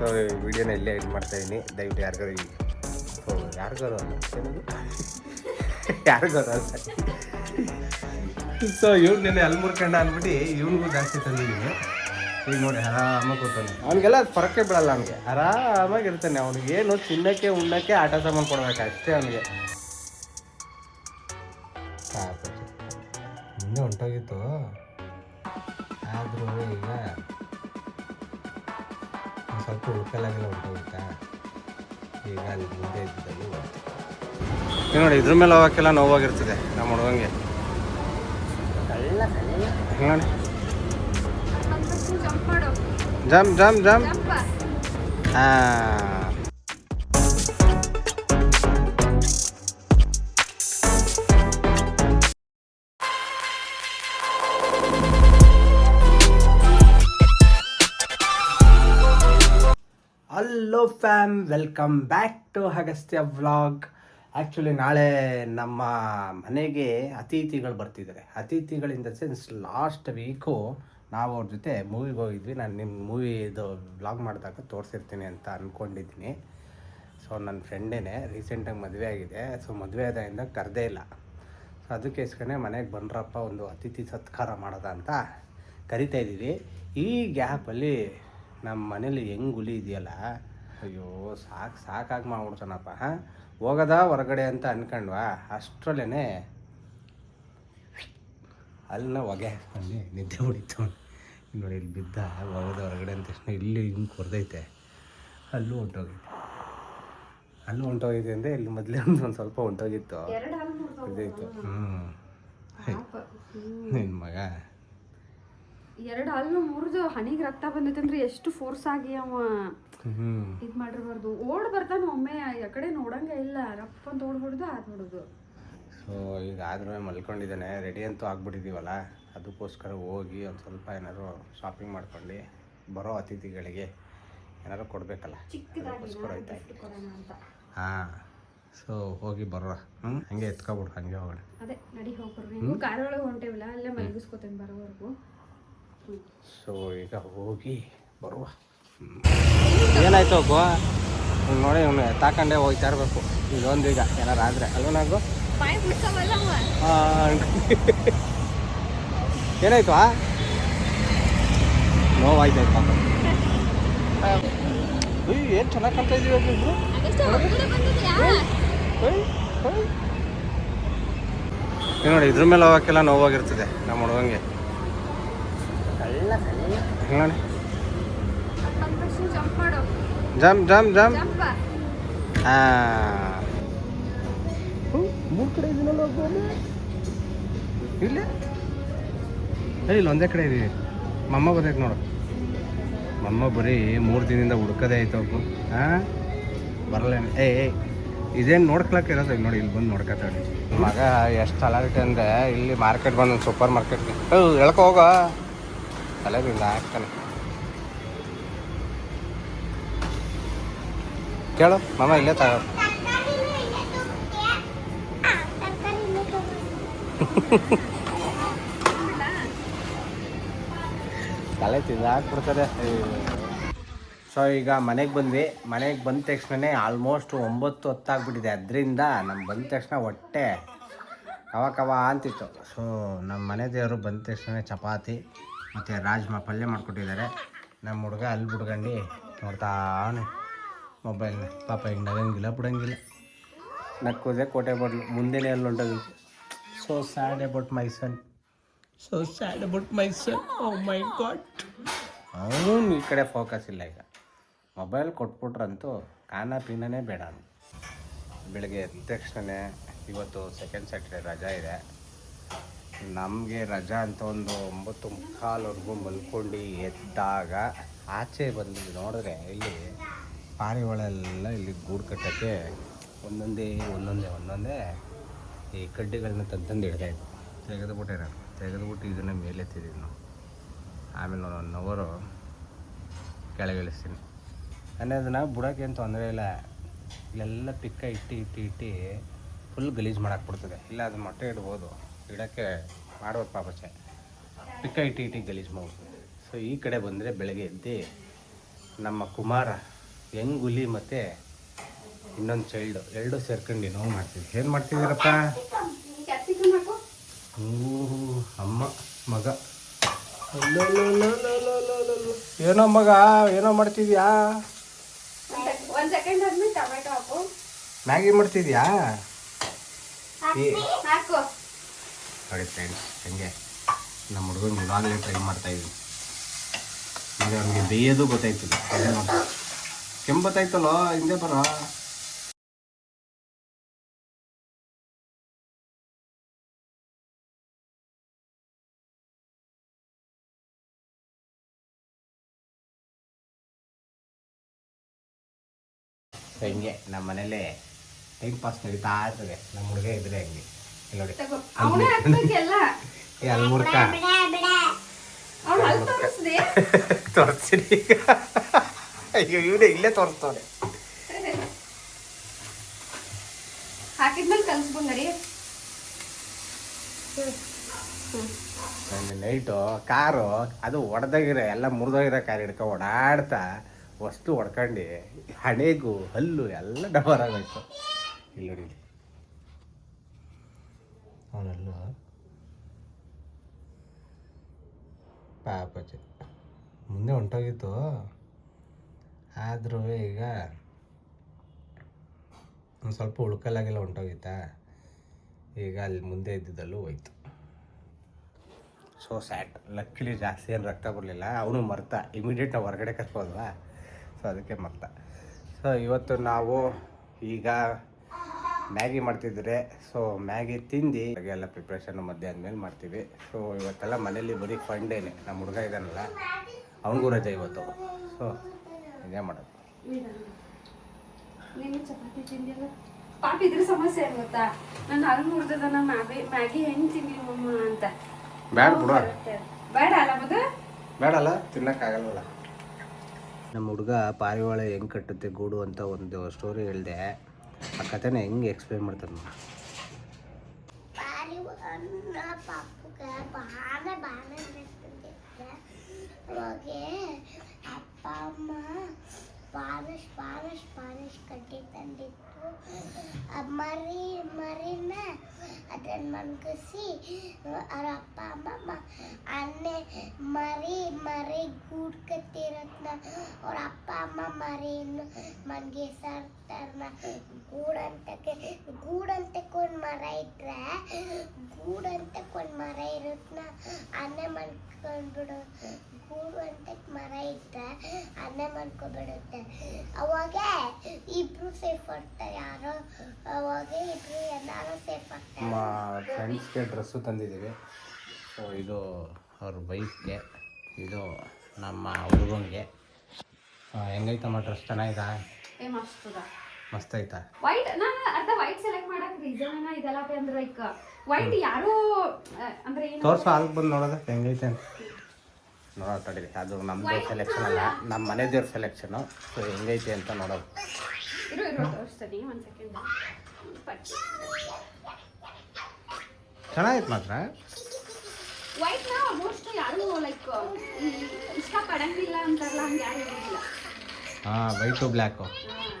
So ವಿಡಿಯೋನ ಇಲ್ಲೇ ಇದು ಮಾಡ್ತಾ ಇದೀನಿ. ದಯವಿಟ್ಟು ಯಾರಿಗಾರು ಸೊ ಯಾರಿಗಾರು ಅಲ್ಲ? ಯಾರಿಗಾರು ಅಲ್ಲ? ಸೊ ಇವ್ನು ನೆನೆ ಅಲ್ಲಿ ಮುರ್ಕಂಡ ಅಂದ್ಬಿಟ್ಟು ಇವ್ರಿಗೂ ಜಾಸ್ತಿ ತಂದಿದ್ದೀನಿ. ಈಗ ನೋಡಿ, ಆರಾಮಾಗಿ ಕೂತಾನೆ. ಅವನಿಗೆಲ್ಲ ಫರಕ್ಕೆ ಬಿಡಲ್ಲ ಅವನಿಗೆ. ಆರಾಮಾಗಿ ಇರ್ತಾನೆ ಅವ್ನಿಗೆ. ಏನು ತಿನ್ನಕ್ಕೆ, ಉಣ್ಣಕ್ಕೆ, ಆಟ ಸಾಮಾನು ಕೊಡ್ಬೇಕು ಅಷ್ಟೇ ಅವನಿಗೆ. ಸಾಕು ಮುಂದೆ ಹೊಂಟೋಗಿತ್ತು. ಆದರೂ ಈಗ ಒಂದ್ ಸ್ವಲ್ಪ ಉಳ್ಕಲಾಗೆಲ್ಲ ಹೊಂಟೋಗುತ್ತಾ ಈಗ ಅಲ್ಲಿ ಮುಂದೆ ಇದ್ದಲ್ಲಿ ಹೋಗ್ತೀವಿ ನೋಡಿ ಇದ್ರ ಮೇಲೆ ಹೋಗೋಕ್ಕೆಲ್ಲ ನೋವಾಗಿರ್ತದೆ ನಮ್ಮ ಹುಡುಗಂಗೆ. ನೋಡಿ. ಜಂಪ್ ಮಾಡು. Jump jump jump. ಜಂಪ್. ಹಾಂ. Hello fam welcome back to Agastya vlog actually ನಾಳೆ ನಮ್ಮ ಮನೆಗೆ ಅತಿಥಿಗಳು ಬರ್ತಿದ್ದಾರೆ. ಅತಿಥಿಗಳಿಂದ ಸೆನ್ಸ್ ಲಾಸ್ಟ್ ವೀಕು ನಾವು ಅವ್ರ ಜೊತೆ ಮೂವಿಗೆ ಹೋಗಿದ್ವಿ. ನಾನು ನಿಮ್ಮ ಮೂವಿದು ವ್ಲಾಗ್ ಮಾಡಿದಾಗ ತೋರಿಸಿರ್ತೀನಿ ಅಂತ ಅಂದ್ಕೊಂಡಿದ್ದೀನಿ ಸೊ ನನ್ನ ಫ್ರೆಂಡೇನೆ ರೀಸೆಂಟಾಗಿ ಮದುವೆ ಆಗಿದೆ. ಸೊ ಮದುವೆ ಆದಾಗಿಂದ ಕರೆದೇ ಇಲ್ಲ. ಸೊ ಅದಕ್ಕೋಸ್ಕರನೇ ಮನೆಗೆ ಬಂದ್ರಪ್ಪ ಒಂದು ಅತಿಥಿ ಸತ್ಕಾರ ಮಾಡೋದ ಅಂತ ಕರಿತಾ ಇದ್ದೀವಿ ಈ ಗ್ಯಾಪಲ್ಲಿ ನಮ್ಮ ಮನೇಲಿ ಹೆಂಗೆ ಹುಲಿ ಇದೆಯಲ್ಲ ಅಯ್ಯೋ ಸಾಕು ಸಾಕಾಗಿ ಮಾಡ್ಬಿಡ್ತಾನಪ್ಪ ಹಾಂ? ಹೋಗದ ಹೊರಗಡೆ ಅಂತ ಅನ್ಕೊಂಡ್ವಾ? ಅಷ್ಟರಲ್ಲೇ ಅಲ್ಲಿನ ಹೊಗೆ. ಅಲ್ಲಿ ನಿದ್ದೆ ಹೊಡಿತು. ನೋಡಿ ಇಲ್ಲಿ ಬಿದ್ದ ಹೋಗದ ಹೊರಗಡೆ ಅಂತ ತಕ್ಷಣ ಇಲ್ಲಿ ಹಿಂಗೆ ಕೊರ್ದೈತೆ. ಅಲ್ಲೂ ಹೊಂಟೋಗೈತೆ. ಅಲ್ಲೂ ಹೊಂಟೋಗಿದೆ ಅಂದರೆ ಇಲ್ಲಿ ಮೊದಲೇ ಒಂದು ಒಂದು ಸ್ವಲ್ಪ ಹೊಂಟೋಗಿತ್ತು. ಇದಾಯ್ತು. ಹ್ಞೂ. ನಿನ್ನ ಮಗ. ಎರಡು ಹಾಲು ಮುರಿದು ಹಣಿಗೆ ರಕ್ತ ಬಂದೈತೆ ಅಂದರೆ ಎಷ್ಟು ಫೋರ್ಸ್ ಆಗಿ ಅವ ಇದ್ ಮಾಡಿರ್ಬಾರ್ದು. ಓಡ್ ಬರ್ತಾನೆ ಒಮ್ಮೆ ಆ ಕಡೆ ನೋಡಂಗೆ ಇಲ್ಲ. ರಪ್ಪ ಅಂತ ಓಡ್ಬಿಡ್ದು ಆದ್ಬಿಡುದು ಸೊ ಈಗ ಆದ್ರೂ ಮಲ್ಕೊಂಡಿದ್ದಾನೆ. ರೆಡಿ ಅಂತೂ ಆಗ್ಬಿಟ್ಟಿದ್ದೀವಲ್ಲ ಅದಕ್ಕೋಸ್ಕರ ಹೋಗಿ ಒಂದು ಸ್ವಲ್ಪ ಏನಾದ್ರು ಶಾಪಿಂಗ್ ಮಾಡ್ಕೊಂಡು ಬರೋ ಅತಿಥಿಗಳಿಗೆ ಏನಾದ್ರು ಕೊಡಬೇಕಲ್ಲ? ಅದಕ್ಕೋಸ್ಕರ ಆಯ್ತಾ ಹಾಂ. ಸೊ ಹೋಗಿ ಬರೋ ಹ್ಞೂ ಹಂಗೆ ಎತ್ಕೊಬಿಡ್ರಿ ಹಂಗೆ ಹೋಗೋಣ. ಅದೇ ನಡಿ ಹೋಗ್ಬರ್ರಿ ನೀವು ಕಾರ್ ಒಳಗೆ ಹೊಂಟೇವಲ್ಲ ಅಲ್ಲೇ ಮಲಗಿಸ್ಕೋತೇನೆ ಬರೋವರೆಗೂ. ಸೊ ಈಗ ಹೋಗಿ ಬರುವ. ಏನಾಯ್ತು ಗೋ? ನೋಡಿ ಇವನು ತಾಕಂಡೆ ಹೋಗ್ತಾ ಇರಬೇಕು. ಇದೊಂದು ಈಗ ಏನಾರು ಆದರೆ. ಅಲ್ವ ಅವ ಏನಾಯ್ತು ಆ? ನೋವಾಯ್ತು ಪಾಪ. ಅಯ್ಯೋ ಏನು ಚೆನ್ನಾಗಿ ಕಾಣ್ತಾ ಇದೀವಿ ಇಬ್ರು ನೋಡಿ ಇದ್ರ ಮೇಲೆ ಹೋಗೋಕ್ಕೆಲ್ಲ ನೋವಾಗಿರ್ತದೆ ನಮ್ಮ ಹುಡುಗಂಗೆ. ಹಿಂಗ್ ನೋಡಿ. ಜಂಪ್ ಜಂಪ್ ಜಂಪ್ ಜಂಪ್ ಹಾಂ ಮೂರು ಕಡೆ ಇದೀನಲ್ಲ ಇಲ್ಲ? ಇಲ್ಲ ಒಂದೇ ಕಡೆ ಇದೀವಿ. ಮಮ್ಮ ಬರ್ತೈತೆ ನೋಡು. ಮಮ್ಮ ಬರೀ ಮೂರು ದಿನದಿಂದ ಹುಡ್ಕದೇ ಆಯ್ತು ಅವ್ರು ಹಾಂ ಬರಲ್ಲ ಏ ಇದೇನು ನೋಡ್ಕೊಳಕ್ ಇರೋದು? ನೋಡಿ ಇಲ್ಲಿ ಬಂದು ನೋಡ್ಕೊತಾಳೆ ಮಗ ಎಷ್ಟು ಅಲರ್ಟ್ ಅಂದ್ರೆ ಇಲ್ಲಿ ಮಾರ್ಕೆಟ್ ಬಂದು ಸೂಪರ್ ಮಾರ್ಕೆಟ್ಗೆ ಓ ಎಳ್ಕೊ ಹೋಗೋ. ತಲೆಗಿಂದ ಹಾಕ್ತಾನೆ ಕೇಳು, ಮಾಮ ಇಲ್ಲೇ ತಗೋ ತಲೆ ತಿಂದಾಕ್ಬಿಡ್ತಾರೆ ಸೊ ಈಗ ಮನೆಗೆ ಬಂದ್ವಿ. ಮನೆಗೆ ಬಂದ ತಕ್ಷಣನೇ ಆಲ್ಮೋಸ್ಟ್ ಒಂಬತ್ತು ಹೊತ್ತಾಗ್ಬಿಟ್ಟಿದೆ. ಅದರಿಂದ ನಮ್ಮ ಬಂದ ತಕ್ಷಣ ಹೊಟ್ಟೆ ಕವ ಕವ ಅಂತಿತ್ತು. ಸೊ ನಮ್ಮ ಮನೆ ದೇವರು ಬಂದ ತಕ್ಷಣ ಚಪಾತಿ ಮತ್ತು ರಾಜ್ಮಾ ಪಲ್ಯ ಮಾಡಿಕೊಟ್ಟಿದ್ದಾರೆ. ನಮ್ಮ ಹುಡುಗ ಅಲ್ಲಿ ಬಿಡ್ಕೊಂಡು ನೋಡ್ತಾನೆ ಮೊಬೈಲ್ನ ಪಾಪ ಹಿಂಗೆ ನಗಂಗಿಲ್ಲ ಬಿಡಂಗಿಲ್ಲ. ನಕ್ಕೋದೆ ಕೋಟೆ ಬಡ್ಲು ಮುಂದಿನ ಎಲ್ಲ ಹೊಂಟೋಗಿ so sad about my son so sad about my son oh my god ಅವನು ಈ ಕಡೆ ಫೋಕಸ್ ಇಲ್ಲ ಈಗ. ಮೊಬೈಲ್ ಕೊಟ್ಬಿಟ್ರಂತೂ ಖಾನ ಪೀನೇ ಬೇಡ ಅಂತ ಬೆಳಗ್ಗೆ ಎದ್ದ ತಕ್ಷಣನೇ ಇವತ್ತು ಸೆಕೆಂಡ್ ಸ್ಯಾಟರ್ಡೆ ರಜಾ ಇದೆ. ನಮಗೆ ರಜಾ ಅಂತ ಒಂದು ಒಂಬತ್ತು ಮುಕ್ಕಾಲ್ವರೆಗೂ ಮಲ್ಕೊಂಡು ಎದ್ದಾಗ ಆಚೆ ಬಂದು ನೋಡಿದ್ರೆ ಇಲ್ಲಿ ಪಾರಿವಾಳೆಲ್ಲ ಇಲ್ಲಿ ಗೂಡು ಕಟ್ಟೋಕ್ಕೆ ಒಂದೊಂದೇ ಒಂದೊಂದೇ ಒಂದೊಂದೇ ಈ ಕಡ್ಡಿಗಳನ್ನ ತಂತಂದು ಹಿಡ್ದಾಯ್ತು ತೆಗೆದುಬಿಟ್ಟಿರ ತೆಗೆದುಬಿಟ್ಟು ಇದನ್ನು ಮೇಲೆತ್ತಿದ್ದೀವಿ ನಾವು. ಆಮೇಲೆ ನಾನು ಒನ್ ಅವರು ಕೆಳಗಿಳಿಸ್ತೀನಿ ಅಂದರೆ ಅದನ್ನು ಬುಡೋಕ್ಕೇನು ತೊಂದರೆ ಇಲ್ಲ. ಇಲ್ಲೆಲ್ಲ ಪಿಕ್ಕ ಇಟ್ಟು ಇಟ್ಟು ಇಟ್ಟು ಫುಲ್ ಗಲೀಜು ಮಾಡಾಕ್ಬಿಡ್ತದೆ ಇಲ್ಲ, ಅದು ಮೊಟ್ಟೆ ಇಡ್ಬೋದು. ಇಡೋಕ್ಕೆ ಮಾಡ್ಬೋದು ಪಾಪಚೆ ಪಿಕ್ಕ ಇಟ್ಟು ಇಟ್ಟು ಗಲೀಜು ಮಾಡ್ಬೋದು ಸೊ ಈ ಕಡೆ ಬಂದರೆ ಬೆಳಗ್ಗೆ ಎದ್ದು ನಮ್ಮ ಕುಮಾರ ಯಂಗ್ ಹುಲಿ ಮತ್ತು ಇನ್ನೊಂದು ಚೈಲ್ಡು ಎರಡು ಸೇರ್ಕೊಂಡು ನೋವು ಮಾಡ್ತೀವಿ ಏನು ಮಾಡ್ತಿದ್ದೀರಪ್ಪ? ಹ್ಞೂ ಅಮ್ಮ, ಮಗ. ಏನೋ ಮಗ, ಏನೋ ಮಾಡ್ತಿದ್ಯಾ? ಮ್ಯಾಗಿ ಮಾಡ್ತಿದ್ಯಾ? ನೋಡಿ ಫ್ರೆಂಡ್ಸ್ ಹೆಂಗೆ? ನಮ್ಮ ಹುಡುಗನ ಇವಾಗಲೇ ಟ್ರೈ ಮಾಡ್ತಾ ಇದ್ದೀನಿ. ಅವನಿಗೆ ಬೇಯೋದು ಗೊತ್ತಾಯ್ತಿಲ್ಲ ಕೆಂಪು ಗೊತ್ತಾಯ್ತಲ್ಲೋ ಹಿಂದೆ ಬರ. ಹಿಂಗೆ ನಮ್ಮ ಮನೇಲಿ ಟೈಮ್ ಪಾಸ್ ನಡೀತಾ ಇರ್ತದೆ. ನಮ್ಮ ಹುಡುಗ ಇದ್ರೆ ಹಂಗೆ. ಇಲ್ಲಿ ನೋಡಿ. ಅಲ್ಲಿ ಮುರ್ಕ. ಅವ್ನು ಅಲ್ಲಿ ತೋರಿಸ್ದೆ. ತೋರಿಸ್ತೀನಿ ಈಗ. ಅಯ್ಯೋ ಇವನೇ ಇಲ್ಲೇ ತೋರಿಸ್ತಾವ್ರೆ ಹಾಕಿದ್ಮೇಲೆ ನೈಟು ಕಾರು ಅದು ಒಡೆದಾಗಿರೋ ಎಲ್ಲ ಮುರಿದೋಗಿರೋ ಕಾರ್ ಹಿಡ್ಕೊ ಓಡಾಡ್ತಾ ವಸ್ತು ಹೊಡ್ಕೊಂಡು ಹಣೆಗೂ ಹಲ್ಲು ಎಲ್ಲ ಡಬರ್ ಆಗೋಯ್ತು. ಇಲ್ಲಿ ನೋಡಿ ಅವನಲ್ಲು. ಪಾಪಚ್ಚ ಮುಂದೆ ಹೊಂಟೋಗಿತ್ತು. ಆದರೂ ಈಗ ಒಂದು ಸ್ವಲ್ಪ ಉಳ್ಕಲಾಗೆಲ್ಲ ಹೊಂಟೋಗಿತ್ತಾ ಈಗ ಅಲ್ಲಿ ಮುಂದೆ ಇದ್ದಿದ್ದಲ್ಲೂ ಹೋಯ್ತು. ಸೊ ಸ್ಯಾಟ್ ಲಕ್ಕಿಲಿ ಜಾಸ್ತಿ ಏನು ರಕ್ತ ಬರಲಿಲ್ಲ. ಅವನು ಮರ್ತ. ಇಮಿಡಿಯೇಟ್ ನಾವು ಹೊರಗಡೆ ಕರ್ಕೋದ್ವಾ ಸೊ ಅದಕ್ಕೆ ಮರ್ತ. ಸೊ ಇವತ್ತು ನಾವು ಈಗ ಮ್ಯಾಗಿ ಮಾಡ್ತಿದ್ರೆ. ಸೊ ಮ್ಯಾಗಿ ತಿಂದು ಎಲ್ಲ ಪ್ರಿಪ್ರೇಷನ್ ಮಧ್ಯಾಹ್ನ ಮೇಲೆ ಮಾಡ್ತೀವಿ. ಸೊ ಇವತ್ತೆಲ್ಲ ಮನೇಲಿ ಬರೀ ಫಂಡೇನೆ ನಮ್ಮ ಹುಡುಗ ಇದ್ದಾನಲ್ಲ ಅವನಿಗೂ ರಜೆ ಇವತ್ತು. ಸೊ ಇದೇ ಮಾಡೋದು. ನೀನು ಚಪಾತಿ ತಿಂದಿಲ್ಲ? ಪಾಪ ಇದ್ರ ಸಮಸ್ಯೆ ಏನ್ ಗೊತ್ತಾ? ನನ್ನ ಹಲ್ ಮುರಿದದ ನಾ ಮ್ಯಾಗಿ ಮ್ಯಾಗಿ ಹೆಂಗ್ ತಿನ್ಲಿ ಮಮ್ಮ ಅಂತ. ಬ್ಯಾಡ ಬಿಡು. ಬೇಡ ಅಲ್ಲ ಮದು ಬೇಡಲ್ಲ ತಿನ್ನಕ್ಕಾಗಲ್ವಲ್ಲ ನಮ್ಮ ಹುಡುಗ ಪಾರಿವಾಳ ಹೆಂಗೆ ಕಟ್ಟುತ್ತೆ ಗೂಡು ಅಂತ ಒಂದು ಸ್ಟೋರಿ ಹೇಳಿದೆ. ಆ ಕಥೆನ ಹೆಂಗೆ ಎಕ್ಸ್ಪ್ಲೇನ್ ಮಾಡ್ತಾರೆ ನೋಡಿ. ಪಾರಿವಾಳ ಅಮ್ಮ, ಪಾಲಿಶ್ ಪಾಲಿಶ್ ಪಾಲಿಶ್ ಕಟ್ಟಿ ತಂದಿತ್ತು. ಮರಿ, ಮರಿನ ಅದನ್ನ ಮನ್ಗಿಸಿ ಅವ್ರ ಅಪ್ಪ, ಅಮ್ಮ ಅನ್ನೆ ಮರಿ ಮರಿ ಗೂಡ್ ಕಟ್ಟಿರತ್ನ. ಅವ್ರ ಅಪ್ಪ, ಅಮ್ಮ ಮರಿಯನ್ನು ಮನ್ಗಿಸಾರ್ತಾರನ ಗೂಡಂತಕ್ಕೆ ಗೂಡಂತಕ್ಕೊಂದು ಮರ ಇಟ್ರೆ ಗೂಡಂತಕ್ಕೊಂದು ಮರ ಇರತ್ನ. ಅನ್ನೆ ಮನ್ಕೊಂಡ್ಬಿಡು. ಗೂಡು ಅಂತ ಮರ ಇಟ್ರೆ ಅನ್ನ ಮಾಡ್ಕೊಬಿಡುತ್ತೆ. ಅವಾಗ ಇಬ್ರು ಸೇಫ್ ಆಗ್ತಾರೆ ಯಾರೋ ಅವಾಗ ಇಬ್ರು ಎಲ್ಲಾರು ಸೇಫ್ ಆಗ್ತಾರೆ. ನಮ್ಮ ಫ್ರೆಂಡ್ಸ್ಗೆ ಡ್ರೆಸ್ಸು ತಂದಿದ್ದೀವಿ. ಸೊ ಇದು ಅವ್ರ ಬೈಕ್ಗೆ ಇದು ನಮ್ಮ ಹುಡುಗಂಗೆ. ಹೆಂಗೈತಮ್ಮ ಡ್ರೆಸ್ ಚೆನ್ನಾಗಿದಾ? ಏ ಮಸ್ತ್ ಅದ. ಮಸ್ತ್ ಐತಾ? ವೈಟ್ ನಾನು ಅರ್ಧ ವೈಟ್ ಸೆಲೆಕ್ಟ್ ಮಾಡಕ್ ರೀಸನ್ ಇದೆಲ್ಲ ಅಂದ್ರೆ ಲೈಕ್ ವೈಟ್ ಯಾರು ಅಂದ್ರೆ ಏನು ತೋರ್ಸು ಅಲ್ಲಿ ಬಂದು ನೋಡೋದ ಹೆಂಗೈತೆ ಅಂತ. ನೋಡೋ ತಡೀರಿ. ಅದು ನಮ್ಮದು ಸೆಲೆಕ್ಷನ್ ಅಲ್ಲ ನಮ್ಮ ಮನೆ ದೇವ್ರ ಸೆಲೆಕ್ಷನು ಸೊ ಹೆಂಗೈತೆ ಅಂತ ನೋಡೋದು ಇರು ಇರು ತೋರಿಸ್ತೀನಿ ಒಂದು ಸೆಕೆಂಡ್ ಚೆನ್ನಾಗಿತ್ತು ಮಾತ್ರ. ವೈಟ್ನ ಆಲ್ಮೋಸ್ಟ್ ಯಾರು ಲೈಕ್ ಇಷ್ಟಪಡಂಗಿಲ್ಲ ಅಂತಾರಲ್ಲ ಹಂಗೆ ಯಾರು ಹೇಳಿಲ್ಲ. ಹಾಂ ವೈಟು ಬ್ಲ್ಯಾಕು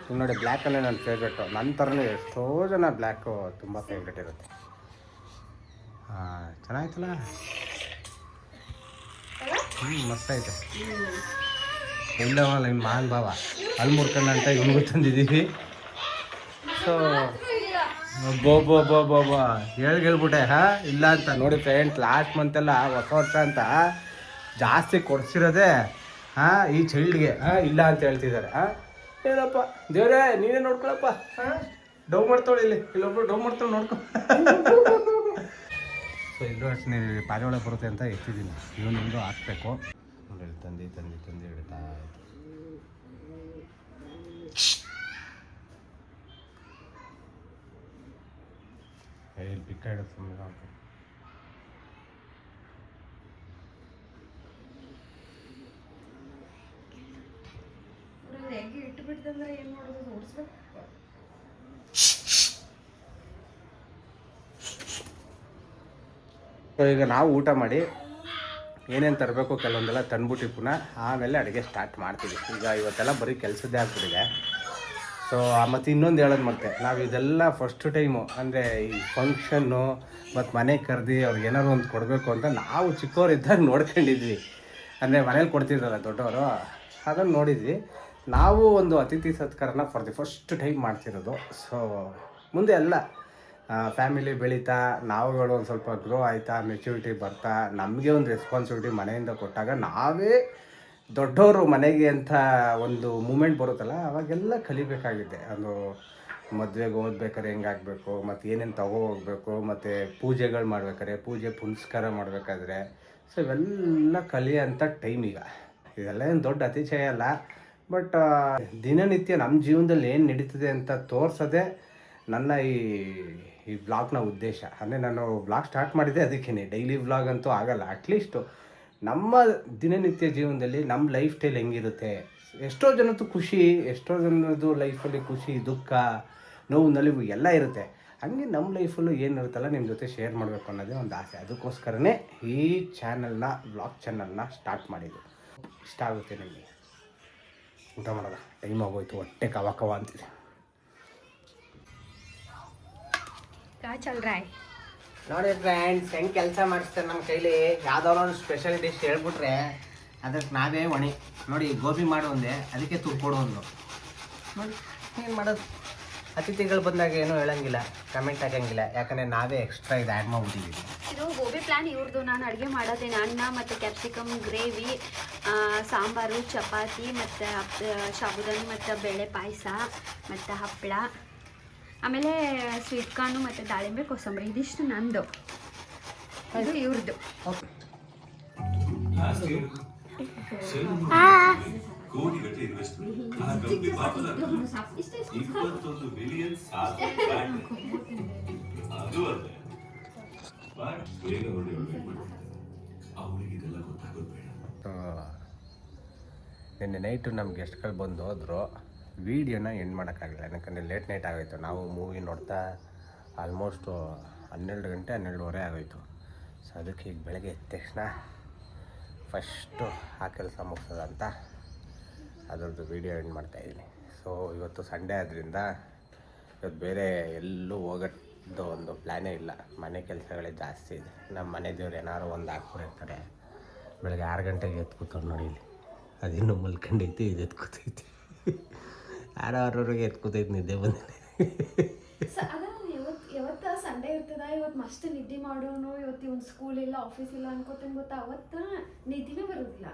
ಇಲ್ಲಿ ನೋಡಿ ಬ್ಲ್ಯಾಕಲ್ಲೇ ನನ್ನ ಫೇವ್ರೇಟು ನನ್ನ ಥರನೇ ಎಷ್ಟೋ ಜನ ಬ್ಲ್ಯಾಕು ತುಂಬ ಫೇವ್ರೇಟ್ ಇರುತ್ತೆ. ಹಾಂ ಚೆನ್ನಾಯ್ತಲ್ಲ? ಹ್ಞೂ ಮಸ್ತ್ ಐತೆ. ನಿಮ್ಮ ಮಾನ್ ಭಾವ. ಅಲ್ಲಿ ಮುರ್ಕಂಡ ಅಂತ ಇವನಿಗೂ ತಂದಿದ್ದೀವಿ ಸೊ ಬೋ ಬೋ ಬೋ ಬೋ ಬೋ. ಹೇಳ್, ಹೇಳ್ಬಿಟ್ಟೆ, ಹಾ? ಇಲ್ಲ ಅಂತ. ನೋಡಿ ಫ್ರೆಂಡ್ಸ್ ಲಾಸ್ಟ್ ಮಂತೆಲ್ಲ ಹೊಸ ವರ್ಷ ಅಂತ ಜಾಸ್ತಿ ಕೊಡ್ಸಿರೋದೆ, ಹಾ, ಈ ಚೈಲ್ಡ್ಗೆ ಹಾ, ಇಲ್ಲ ಅಂತ ಹೇಳ್ತಿದ್ದಾರೆ, ಹಾ? ಏನಪ್ಪ? ದೇವ್ರೇ, ನೀನೇ ನೋಡ್ಕೊಳಪ್ಪ, ಹಾ? ಡೌ ಮಾಡ್ತಾಳೆ ಇಲ್ಲಿ. ಇಲ್ಲೊಬ್ರು ಡೌ ಮಾಡ್ತಾಳೆ ನೋಡ್ಕೊ. ಸೊ ಇಲ್ಲೂ ನೀವು ಪಾರಿವಾಳ ಬರುತ್ತೆ ಅಂತ ಎತ್ತಿದ್ದೀನಿ. ಇನ್ನೂ ನಿಮ್ಮದು ಹಾಕ್ಬೇಕು. ನೋಡಿ ತಂದು ತಂದು ತಂದು ಇಡ್ತಾ ಆಯ್ತು ಹಾಕು ಹೆಗ್ಗೆ ಇಟ್ಟು ಬಿಡ್ತಂದ್ರೆ ಏನು ಮಾಡೋದು? ಓಡಿಸ್ಬೇಕು. ಸೊ ಈಗ ನಾವು ಊಟ ಮಾಡಿ ಏನೇನು ತರಬೇಕು ಕೆಲವೊಂದೆಲ್ಲ ತಂದ್ಬಿಟ್ಟು ಪುನಃ ಆಮೇಲೆ ಅಡುಗೆ ಸ್ಟಾರ್ಟ್ ಮಾಡ್ತೀವಿ. ಈಗ ಇವತ್ತೆಲ್ಲ ಬರೀ ಕೆಲಸದ್ದೇ ಆಗ್ಬಿಟ್ಟಿದೆ. ಸೊ ಮತ್ತು ಇನ್ನೊಂದು ಹೇಳೋದು ಮತ್ತೆ, ನಾವು ಇದೆಲ್ಲ ಫಸ್ಟ್ ಟೈಮು ಅಂದರೆ ಈ ಫಂಕ್ಷನ್ನು ಮತ್ತು ಮನೆ ಕರೆದಿ ಅವ್ರಿಗೆ ಏನಾದ್ರು ಒಂದು ಕೊಡಬೇಕು ಅಂತ ನಾವು ಚಿಕ್ಕವರಿದ್ದಾಗ ನೋಡ್ಕೊಂಡಿದ್ವಿ. ಅಂದರೆ ಮನೇಲಿ ಕೊಡ್ತಿದ್ರಲ್ಲ ದೊಡ್ಡವರು ಅದನ್ನು ನೋಡಿದ್ವಿ. ನಾವು ಒಂದು ಅತಿಥಿ ಸತ್ಕಾರನ ಫಾರ್ ದಿ ಫಸ್ಟ್ ಟೈಮ್ ಮಾಡ್ತಿರೋದು. ಸೊ ಮುಂದೆ ಎಲ್ಲ ಫ್ಯಾಮಿಲಿ ಬೆಳೀತಾ, ನಾವುಗಳು ಒಂದು ಸ್ವಲ್ಪ ಗ್ರೋ ಆಯಿತಾ ಮೆಚ್ಯೂರಿಟಿ ಬರ್ತಾ, ನಮಗೆ ಒಂದು ರೆಸ್ಪಾನ್ಸಿಬಿಲಿಟಿ ಮನೆಯಿಂದ ಕೊಟ್ಟಾಗ ನಾವೇ ದೊಡ್ಡವರು ಮನೆಗೆ ಅಂತ ಒಂದು ಮೂಮೆಂಟ್ ಬರುತ್ತಲ್ಲ, ಅವಾಗೆಲ್ಲ ಕಲಿಬೇಕಾಗಿದೆ. ಅದು ಮದುವೆಗೆ ಓದ್ಬೇಕಾದ್ರೆ ಹೆಂಗಾಗಬೇಕು, ಮತ್ತು ಏನೇನು ತಗೋ ಹೋಗ್ಬೇಕು, ಮತ್ತು ಪೂಜೆಗಳು ಮಾಡ್ಬೇಕಾದ್ರೆ ಪೂಜೆ ಪುನಸ್ಕಾರ ಮಾಡಬೇಕಾದ್ರೆ. ಸೊ ಇವೆಲ್ಲ ಕಲಿಯೋಂಥ ಟೈಮ್ ಈಗ. ಇದೆಲ್ಲ ಏನು ದೊಡ್ಡ ಅತಿಶಯ ಅಲ್ಲ, ಬಟ್ ದಿನನಿತ್ಯ ನಮ್ಮ ಜೀವನದಲ್ಲಿ ಏನು ನಡೀತದೆ ಅಂತ ತೋರಿಸೋದೇ ನನ್ನ ಈ ಈ ಬ್ಲಾಗ್ನ ಉದ್ದೇಶ. ಅಂದರೆ ನಾನು ವ್ಲಾಗ್ ಸ್ಟಾರ್ಟ್ ಮಾಡಿದೆ ಅದಕ್ಕೇ ಡೈಲಿ ವ್ಲಾಗ್ ಅಂತೂ ಆಗಲ್ಲ. ಅಟ್ಲೀಸ್ಟು ನಮ್ಮ ದಿನನಿತ್ಯ ಜೀವನದಲ್ಲಿ ನಮ್ಮ ಲೈಫ್ ಸ್ಟೈಲ್ ಹೆಂಗಿರುತ್ತೆ? ಎಷ್ಟೋ ಜನದ್ದು ಖುಷಿ, ಎಷ್ಟೋ ಜನದ್ದು ಲೈಫಲ್ಲಿ ಖುಷಿ, ದುಃಖ, ನೋವು, ನಲಿವು ಎಲ್ಲ ಇರುತ್ತೆ. ಹಂಗೆ ನಮ್ಮ ಲೈಫಲ್ಲೂ ಏನಿರುತ್ತಲ್ಲ ನಿಮ್ಮ ಜೊತೆ ಶೇರ್ ಮಾಡಬೇಕು ಅನ್ನೋದೇ ಒಂದು ಆಸೆ. ಅದಕ್ಕೋಸ್ಕರನೇ ಈ ಚಾನಲ್ನ ಬ್ಲಾಗ್ ಚಾನಲ್ನ ಸ್ಟಾರ್ಟ್ ಮಾಡಿದ್ದು. ಇಷ್ಟ ಆಗುತ್ತೆ ನಿಮಗೆ? ಊಟ ಮಾಡೋದ? ಟೈಮ್ ಆಗೋಯ್ತು. ಹೊಟ್ಟೆ ಕವ ಕವ ಅಂತಿದೆ. क्या चल रहा है ನೋಡಿ ಫ್ರೆಂಡ್ಸ್ ಹೆಂಗೆ ಕೆಲಸ ಮಾಡಿಸ್ತಾರೆ ನಮ್ಮ ಕೈಲಿ ಯಾವ್ದಾದ್ರು ಒಂದು ಸ್ಪೆಷಲ್ ಡಿಶ್ ಹೇಳ್ಬಿಟ್ರೆ ಅದಕ್ಕೆ ನಾವೇ ಹೊಣೆ ನೋಡಿ ಗೋಬಿ ಮಾಡು ಒಂದೆ ಅದಕ್ಕೆ ತುರ್ಕೊಡು ಒಂದು ನೋಡಿ ಏನು ಮಾಡೋದು ಅತಿಥಿಗಳು ಬಂದಾಗ ಏನೂ ಹೇಳಂಗಿಲ್ಲ ಕಮೆಂಟ್ ಹಾಕಂಗಿಲ್ಲ ಯಾಕಂದರೆ ನಾವೇ ಎಕ್ಸ್ಟ್ರಾ ಇದು ಆ್ಯಡ್ ಮಾಡ್ಬಿಟ್ಟಿದ್ದೀವಿ ಇದು ಗೋಬಿ ಪ್ಲಾನ್ ಇವ್ರದ್ದು ನಾನು ಅಡುಗೆ ಮಾಡೋದೇನೆ ಅನ್ನ ಮತ್ತು ಕ್ಯಾಪ್ಸಿಕಮ್ ಗ್ರೇವಿ ಸಾಂಬಾರು ಚಪಾತಿ ಮತ್ತು ಸಾಬುದಾನಿ ಮತ್ತು ಬೇಳೆ ಪಾಯಸ ಮತ್ತು ಹಪ್ಪಳ ಆಮೇಲೆ ಸ್ವೀಟ್ ಕಾರ್ನು ಮತ್ತು ದಾಳಿಂಬೆ ಕೋಸಂಬರಿ ಇದಿಷ್ಟು ನಂದು. ಅದು ಇವ್ರದ್ದು ಕೋಟಿಗಟ್ಟಲೆ ಇನ್ವೆಸ್ಟ್ಮೆಂಟ್ ಆ. ಕಂಪನಿ ವಾಪಸ್ ಇಪ್ಪತ್ತೊಂದು ಬಿಲಿಯನ್ ಸಾಕು. ಅದು ಅಲ್ಲದೆ ಬಟ್ ಬೇಗ ಹೊರಡಿ ಅವರಿಗೆ ಇದೆಲ್ಲ ಗೊತ್ತಾಗೋದು ಬೇಡ. ನಿನ್ನೆ ನೈಟು ನಮ್ಮ ಗೆಸ್ಟ್ಗಳು ಬಂದು ಹೋದ್ರು. ವೀಡಿಯೋನ ಎಂಡ್ ಮಾಡೋಕ್ಕಾಗಲ್ಲ, ಯಾಕಂದರೆ ಲೇಟ್ ನೈಟ್ ಆಗೋಯ್ತು. ನಾವು ಮೂವಿ ನೋಡ್ತಾ ಆಲ್ಮೋಸ್ಟು ಹನ್ನೆರಡು ಗಂಟೆ, ಹನ್ನೆರಡುವರೆ ಆಗೋಯ್ತು. ಸೊ ಅದಕ್ಕೆ ಈಗ ಬೆಳಗ್ಗೆ ಎದ್ದ ತಕ್ಷಣ ಫಸ್ಟು ಆ ಕೆಲಸ ಮುಗಿಸೋದಂತ ಅದರದ್ದು ವೀಡಿಯೋ ಎಂಡ್ ಮಾಡ್ತಾಯಿದ್ದೀನಿ ಸೊ ಇವತ್ತು ಸಂಡೇ ಆದ್ದರಿಂದ ಇವತ್ತು ಬೇರೆ ಎಲ್ಲೂ ಹೋಗೋದು ಒಂದು ಪ್ಲ್ಯಾನೇ ಇಲ್ಲ. ಮನೆ ಕೆಲಸಗಳೇ ಜಾಸ್ತಿ ಇದೆ. ನಮ್ಮ ಮನೆ ದೇವ್ರು ಏನಾರು ಒಂದು ಹಾಕ್ಬಿಟ್ಟಿರ್ತಾರೆ ಬೆಳಗ್ಗೆ ಆರು ಗಂಟೆಗೆ ಎದ್ದು ಕೂತವ್ರು ನೋಡಿ ಇಲ್ಲಿ. ಅದಿನ್ನೂ ಮಲ್ಕೊಂಡೈತಿ, ಇದು ಎದ್ದು ಕೂತೈತಿ. ಆರು ಆರೂವರೆಗೆ ಎತ್ ಕೂತೈತಿ ನಿದ್ದೆ ಇವತ್ತು ಇವತ್ತ ಸಂಡೇ ಇರ್ತದ ಇವತ್ತು ಮಸ್ತ್ ನಿದ್ದೆ ಮಾಡೋನು ಇವತ್ತು ಇವ್ನ ಸ್ಕೂಲ್ ಇಲ್ಲ ಆಫೀಸ್ ಇಲ್ಲ ಅನ್ಕೋತೇನೆ ಗೊತ್ತಾ ಅವತ್ತ ನಿದ್ದಿನೇ ಬರೋದಿಲ್ಲ.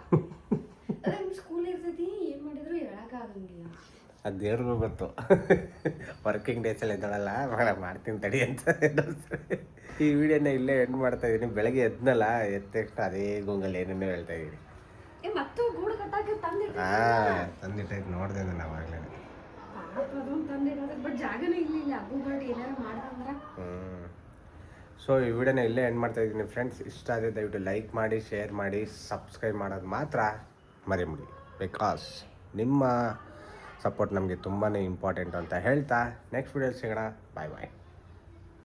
ಅದೇ ಸ್ಕೂಲ್ ಇರ್ತೈತಿ ಏನು ಮಾಡಿದ್ರು ಹೇಳಕ್ಕಾಗಂಗಿಲ್ಲ ಅದು ದೇವ್ರಿಗೂ ಗೊತ್ತು. ವರ್ಕಿಂಗ್ ಡೇಸಲ್ಲಿ ಎದ್ದಳಲ್ಲ ಭಾಳ ಮಾಡ್ತೀನಿ ತಡಿ ಅಂತ. ಈ ವಿಡಿಯೋನ ಇಲ್ಲೇ ಎಂಡ್ ಮಾಡ್ತಾ ಇದ್ದೀನಿ ಬೆಳಗ್ಗೆ ಎದ್ನಲ್ಲ ಎದ್ದ ತಕ್ಷಣ ಅದೇ ಗುಂಗಲ್ಲಿ ಏನೇನೋ ಹೇಳ್ತಾ ಇದ್ದೀನಿ ಹಾಂ ತಂದಿಟ್ಟೈತೆ ನೋಡಿದೆ ನಾನು ಅವಾಗಲೇ ಸೊ ಈ ವಿಡಿಯೋನ ಇಲ್ಲೇ ಎಂಡ್ ಮಾಡ್ತಾ ಇದ್ದೀನಿ ಫ್ರೆಂಡ್ಸ್ ಇಷ್ಟ ಆದರೆ ದಯವಿಟ್ಟು ಲೈಕ್ ಮಾಡಿ ಶೇರ್ ಮಾಡಿ ಸಬ್ಸ್ಕ್ರೈಬ್ ಮಾಡೋದು ಮಾತ್ರ ಮರಿಬಿಡಿ. ಬಿಕಾಸ್ ನಿಮ್ಮ ಸಪೋರ್ಟ್ ನಮಗೆ ತುಂಬಾ ಇಂಪಾರ್ಟೆಂಟ್ ಅಂತ ಹೇಳ್ತಾ ನೆಕ್ಸ್ಟ್ ವಿಡಿಯೋ ಸಿಗೋಣ. ಬಾಯ್ ಬಾಯ್